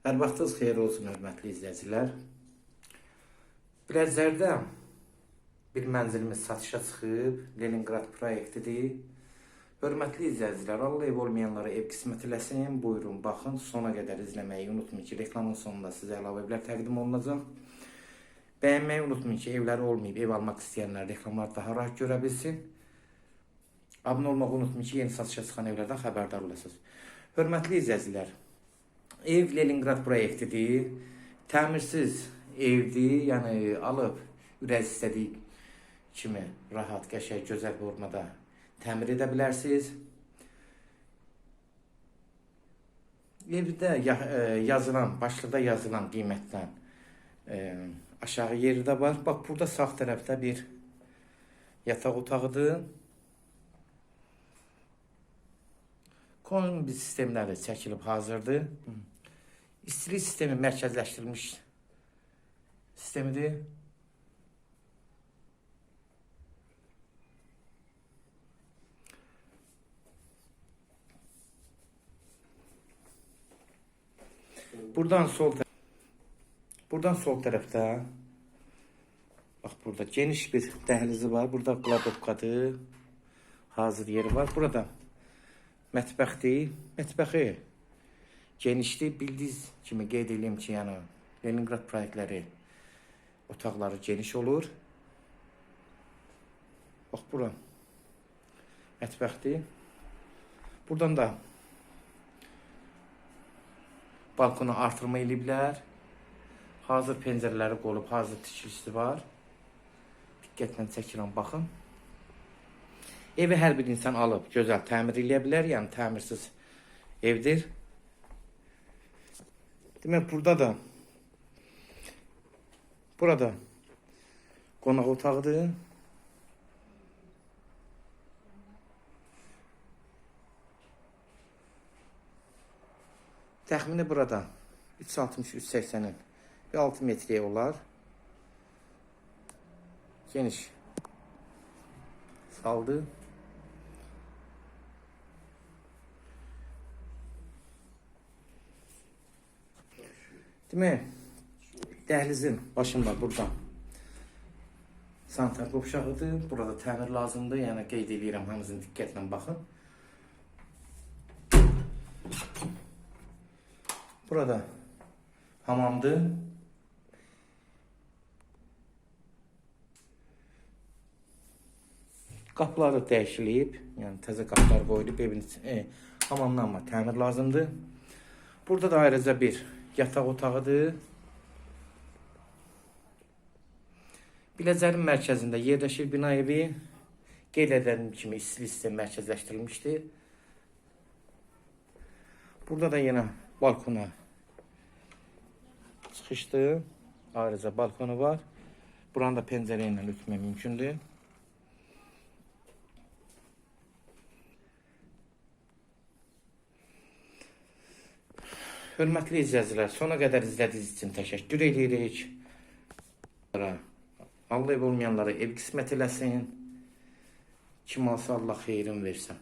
Hər vaxtınız xeyir olsun, hörmətli izləyicilər. Biləcərdə bir mənzilimiz satışa çıxıb, Leningrad proyektidir. Hörmətli izləyicilər, Allah ev olmayanlara ev qismət eləsin. Buyurun, baxın, sona qədər izləməyi unutmayın ki, reklamın sonunda sizə əlavə evlər təqdim olunacaq. Bəyənməyi unutmayın ki, evləri olmayıb, ev almaq istəyənlər reklamları daha rahat görə bilsin. Abunə olmağı unutmayın ki, yeni satışa çıxan evlərdən xəbərdar olasınız. Hörmətli izləyicilər, ev Leningrad proyektidir. Təmirsiz evdir, yəni alıb ürək istədiyi kimi rahat, qəşəng, gözəl formada təmir edə bilərsiniz. Evdə e, yazılan, başlıqda yazılan qiymətdən e, aşağı yeri də var. Bax, burada sağ tərəfdə bir yataq otağıdır. Kombi sistemləri çəkilib hazırdır. İstilik sistemi mərkəzləşdirilmiş sistemidir. Buradan sol Buradan sol tərəfdə bax burada geniş bir dəhlizi var. Burada kladovkadır. Hazır yeri var. Burada mətbəxdir. Mətbəxi genişdir. Bildiyiniz kimi qeyd edeyim ki, yəni Leningrad proyektləri otaqları geniş olur. Bax bura mətbəxdir. Buradan da balkonu artırma eləyiblər. Hazır pəncərələri qolub, hazır tikilisi var. Diqqətlə çəkirəm, baxın. Evi hər bir insan alıb gözəl təmir eləyə bilər, yəni təmirsiz evdir. Demək burada da burada qonaq otağıdır. Təxmini burada 360-380-in bir 6 metreye olar. Geniş saldı. Demək, dəhlizin başında burada sanitar qovşağıdır. Burada təmir lazımdır. Yəni qeyd edirəm hamısını diqqətlə baxın. Burada hamamdır. Qapıları dəyişilib, yəni təzə qapılar qoyulub evin e, hamamdan amma təmir lazımdır. Burada da ayrıca bir yataq otağıdır. Biləcərin mərkəzində yerləşir bina evi. Qeyd edildiğim kimi istilik mərkəzləşdirilmişdir. Burada da yine balkona çıxışdır. Ayrıca balkonu var. Buranı da pəncərə ilə ütmək mümkündür. Hörmətli izləyicilər, sona qədər izlədiyiniz üçün təşəkkür edirik. Allah olmayanlara ev qismət eləsin. Kim alsa Allah xeyrin versin.